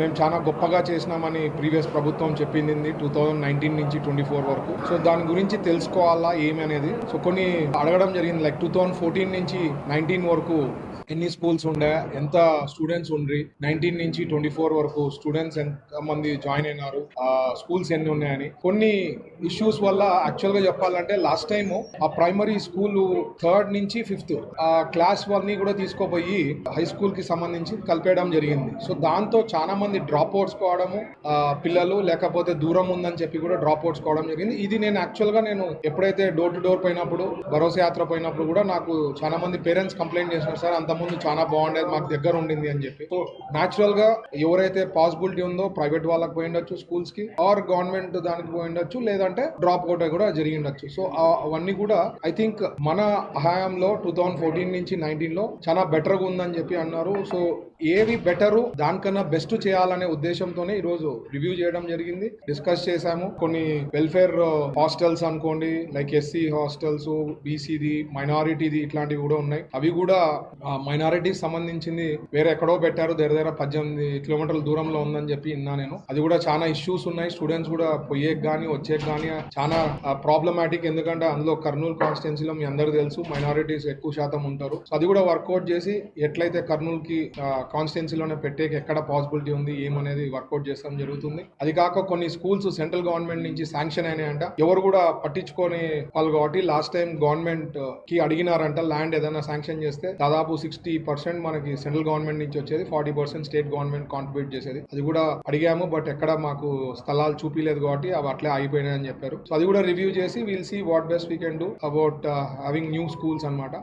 మేము చాలా గొప్పగా చేసినామని ప్రీవియస్ ప్రభుత్వం చెప్పింది టూ థౌజండ్ నైన్టీన్ నుంచి ట్వంటీ ఫోర్ వరకు. సో దాని గురించి తెలుసుకోవాలా ఏమి అనేది సో కొన్ని అడగడం జరిగింది. లైక్ టూ థౌజండ్ ఫోర్టీన్ నుంచి నైన్టీన్ వరకు ఎన్ని స్కూల్స్ ఉండే ఎంత స్టూడెంట్స్ ఉండ్రి? నైన్టీన్ నుంచి ట్వంటీ ఫోర్ వరకు స్టూడెంట్స్ ఎంత మంది జాయిన్ అయినారు? ఆ స్కూల్స్ ఎన్ని ఉన్నాయని. కొన్ని ఇష్యూస్ వల్ల యాక్చువల్గా చెప్పాలంటే లాస్ట్ టైం ఆ ప్రైమరీ స్కూల్ థర్డ్ నుంచి ఫిఫ్త్ ఆ క్లాస్ వాళ్ళని కూడా తీసుకోపోయి హై స్కూల్కి సంబంధించి కలిపేయడం జరిగింది. సో దాంతో చాలా మంది డ్రాప్ అవుట్స్ కావడము పిల్లలు లేకపోతే దూరం ఉందని చెప్పి కూడా డ్రాప్ అవుట్స్ కావడం జరిగింది. ఇది నేను యాక్చువల్గా నేను ఎప్పుడైతే డోర్ టు డోర్ పోయినప్పుడు భరోసా యాత్ర పోయినప్పుడు కూడా నాకు చాలా మంది పేరెంట్స్ కంప్లైంట్ చేసినారు సార్ అంత ముందు చాలా బాగుండేది మాకు దగ్గర ఉండింది అని చెప్పి. సో న్యాచురల్గా ఎవరైతే పాసిబిలిటీ ఉందో ప్రైవేట్ వాళ్ళకి పోయి ఉండొచ్చు స్కూల్స్కి ఆర్ గవర్నమెంట్ దానికి పోయి ఉండొచ్చు లేదంటే డ్రాప్ అవుట్ కూడా జరిగి ఉండొచ్చు. సో అవన్నీ కూడా ఐ థింక్ మన హయాంలో టూ థౌజండ్ ఫోర్టీన్ నుంచి నైన్టీన్లో చాలా బెటర్గా ఉందని చెప్పి అన్నారు. సో ఏవి బెటరు దానికన్నా బెస్ట్ చేయాలనే ఉద్దేశంతోనే ఈ రోజు రివ్యూ చేయడం జరిగింది. డిస్కస్ చేశాము. కొన్ని వెల్ఫేర్ హాస్టల్స్ uh, అనుకోండి లైక్ ఎస్సీ హాస్టల్స్ బీసీది మైనారిటీది ఇట్లాంటివి కూడా ఉన్నాయి. అవి కూడా మైనారిటీకి సంబంధించింది వేరే ఎక్కడో పెట్టారు దగ్గర దగ్గర పద్దెనిమిది కిలోమీటర్ల దూరంలో ఉందని చెప్పి విన్నా నేను. అది కూడా చాలా ఇష్యూస్ ఉన్నాయి. స్టూడెంట్స్ కూడా పోయేకి కానీ వచ్చేకి కానీ చాలా ప్రాబ్లమాటిక్ ఎందుకంటే అందులో కర్నూలు కాన్స్టిట్యున్సీలో మీ అందరికీ తెలుసు మైనారిటీస్ ఎక్కువ శాతం ఉంటారు. సో అది కూడా వర్కౌట్ చేసి ఎట్లయితే కర్నూలుకి కాన్స్టిట్యున్సీలోనే పెట్టేకి ఎక్కడ పాసిబిలిటీ ఉంది ఏమనేది వర్కౌట్ చేస్తాం జరుగుతుంది. అది కాక కొన్ని స్కూల్స్ సెంట్రల్ గవర్నమెంట్ నుంచి శాంక్షన్ అయినాయంట. ఎవరు కూడా పట్టించుకొని వాళ్ళు కాబట్టి లాస్ట్ టైం గవర్నమెంట్కి అడిగినారంట ల్యాండ్ ఏదైనా శాంక్షన్ చేస్తే దాదాపు సిక్స్ సిక్స్టీ పర్సెంట్ మనకి సెంట్రల్ గవర్నమెంట్ నుంచి వచ్చేది forty percent state government contribute చేసేది. అది కూడా అడిగాము బట్ ఎక్కడ మాకు స్థలాలు చూపించలేదు కాబట్టి అవి అట్లే ఆగిపోయినాయని చెప్పారు. సో అది కూడా రివ్యూ చేసి will see what best we can do about having new schools అన్నమాట.